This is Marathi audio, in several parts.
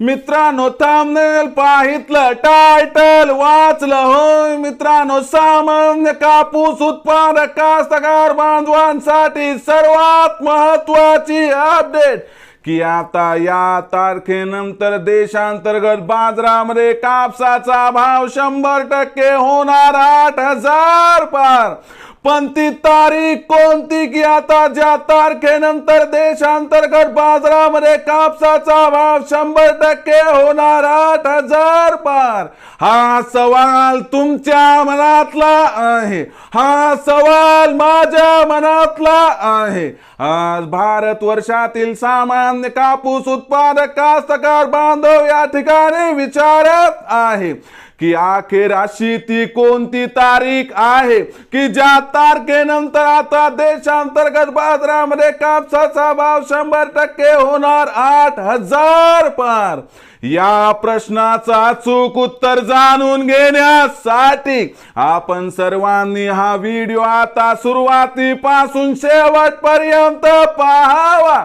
मित्रांनो थांबनेल पाहितलं टायटल वाचलं होय मित्रांनो सामान्य कापूस उत्पादक कास्तकार बांधवांसाठी सर्वात महत्वाची अपडेट की आता या तारखेनंतर देशांतर्गत बाजारामध्ये कापसाचा भाव शंभर टक्के होणार आठ हजार पार. पण ती तारीख कोणती की आता ज्या तारखेनंतर देशांतर्गत बाजारामध्ये कापसाचा भाव शंभर टक्के होणार आठ हजार पार? हा सवाल तुमच्या मनातला आहे. हा सवाल माझ्या मनातला आहे. आज भारत वर्षातील सामान्य कापूस उत्पादक कास्तकार बांधव या ठिकाणी विचारत आहे. की अखेर अशी ती कोणती तारीख आहे? की ज्या तारखेनंतर आता देशांतर्गत बाजारामध्ये कापसाचा भाव शंभर टक्के होणार आठ हजार पार? या प्रश्नाचा अचूक उत्तर जाणून घेण्यासाठी आपण सर्वांनी हा व्हिडिओ आता सुरुवातीपासून शेवटपर्यंत पाहावा.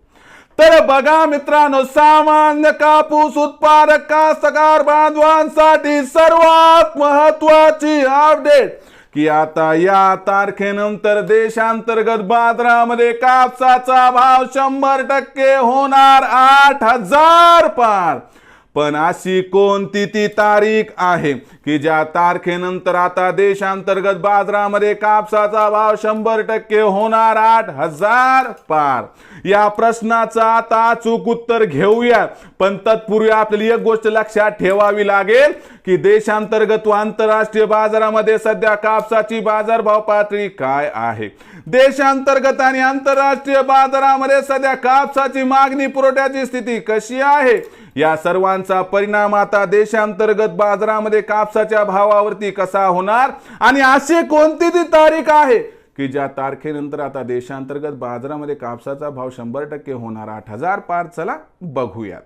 तर बघा मित्रांनो सामान्य कापूस उत्पादक कास्तकार बांधवांसाठी सर्वात महत्वाची अपडेट की आता या तारखेनंतर देशांतर्गत बाजारामध्ये कापसाचा भाव शंभर टक्के होणार आठ हजार पार. पण अशी कोणती ती तारीख आहे की ज्या तारखेनंतर आता देशांतर्गत बाजारामध्ये कापसाचा भाव शंभर टक्के होणार आठ हजार पार? या प्रश्नाचं आता चूक उत्तर घेऊया. पण तत्पूर्वी आपल्याला एक गोष्ट लक्षात ठेवावी लागेल की देशांतर्गत व आंतरराष्ट्रीय बाजारामध्ये सध्या कापसाची बाजारभाव पातळी काय आहे? देशांतर्गत आणि आंतरराष्ट्रीय बाजारामध्ये सध्या कापसाची मागणी पुरवठ्याची स्थिती कशी आहे? या सर्वांचा परिणाम आता देशांतर्गत बाजारामध्ये कापसाच्या भावावरती कसा होणार? आणि अशी कोणती ती तारीख आहे की ज्या तारखेनंतर आता देशांतर्गत बाजारामध्ये कापसाचा भाव शंभर टक्के होणार? आठ हजार पार. चला बघूयात.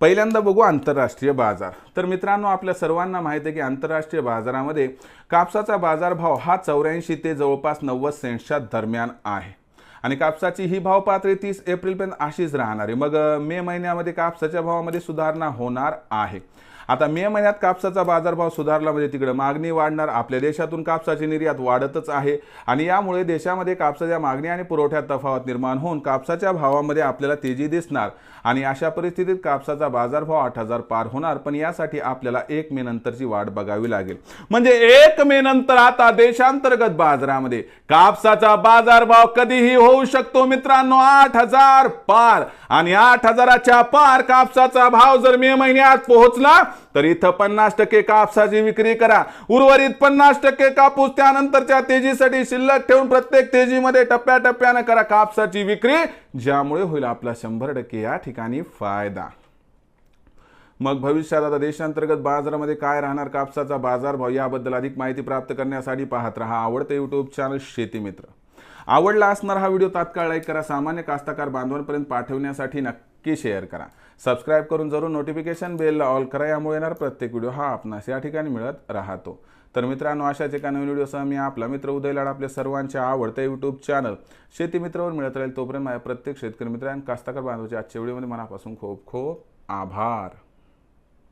पहिल्यांदा बघू आंतरराष्ट्रीय बाजार. तर मित्रांनो आपल्या सर्वांना माहिती आहे की आंतरराष्ट्रीय बाजारामध्ये कापसाचा बाजारभाव हा चौऱ्याऐंशी ते जवळपास नव्वद सेंट्सच्या दरम्यान आहे. आणि कापसाची ही भाव पातळी तीस एप्रिलपर्यंत अशीच राहणार आहे. मग मे महिन्यामध्ये कापसाच्या भावामध्ये सुधारणा होणार आहे. आता मे महिन्यात कापसाचा बाजारभाव सुधारला म्हणजे तिकडे मागणी वाढणार. आपल्या देशातून कापसाची निर्यात वाढतच आहे. आणि यामुळे देशामध्ये कापसाच्या मागणी आणि पुरवठ्यात तफावत निर्माण होऊन कापसाच्या भावामध्ये आपल्याला तेजी दिसणार. आणि अशा परिस्थितीत कापसाचा बाजारभाव आठ हजार पार होणार पण यासाठी आपल्याला एक मे नंतरची वाट बघावी लागेल. म्हणजे एक मे नंतर आता देशांतर्गत बाजारामध्ये कापसाचा बाजारभाव कधीही होऊ शकतो मित्रांनो आठ हजार पार. आणि आठ हजाराच्या पार कापसाचा भाव जर मे महिन्यात पोहोचला तर इथं पन्नास टक्के कापसाची विक्री करा. उर्वरित पन्नास टक्के कापूस त्यानंतरच्या तेजीसाठी शिल्लक ठेवून प्रत्येक तेजीमध्ये टप्प्याटप्प्यानं करा कापसाची विक्री ज्यामुळे होईल आपला शंभर टक्के या ठिकाणी फायदा. मग भविष्यात आता देशांतर्गत बाजारामध्ये काय राहणार कापसाचा बाजारभाव याबद्दल अधिक माहिती प्राप्त करण्यासाठी पाहत राहा आवडतं युट्यूब चॅनल शेती मित्र. आवडला असणार हा व्हिडिओ तात्काळ लाईक करा. सामान्य कास्तकार बांधवांपर्यंत पाठवण्यासाठी नक्की शेअर करा. सबस्क्राईब करून जरूर नोटिफिकेशन बेलला ऑल करा यामुळे येणार प्रत्येक व्हिडिओ हा आपणास या ठिकाणी मिळत राहतो. तर मित्रांनो अशाच एका नवीन व्हिडिओसह मी आपला मित्र उदय लाड आपल्या सर्वांच्या आवडत्या यूट्यूब चॅनल शेती मित्रावर मिळत राहील. तोपर्यंत माझ्या प्रत्येक शेतकरी मित्र आणि कास्तकार बांधवाच्या आजच्या व्हिडिओमध्ये मनापासून खूप खूप आभार.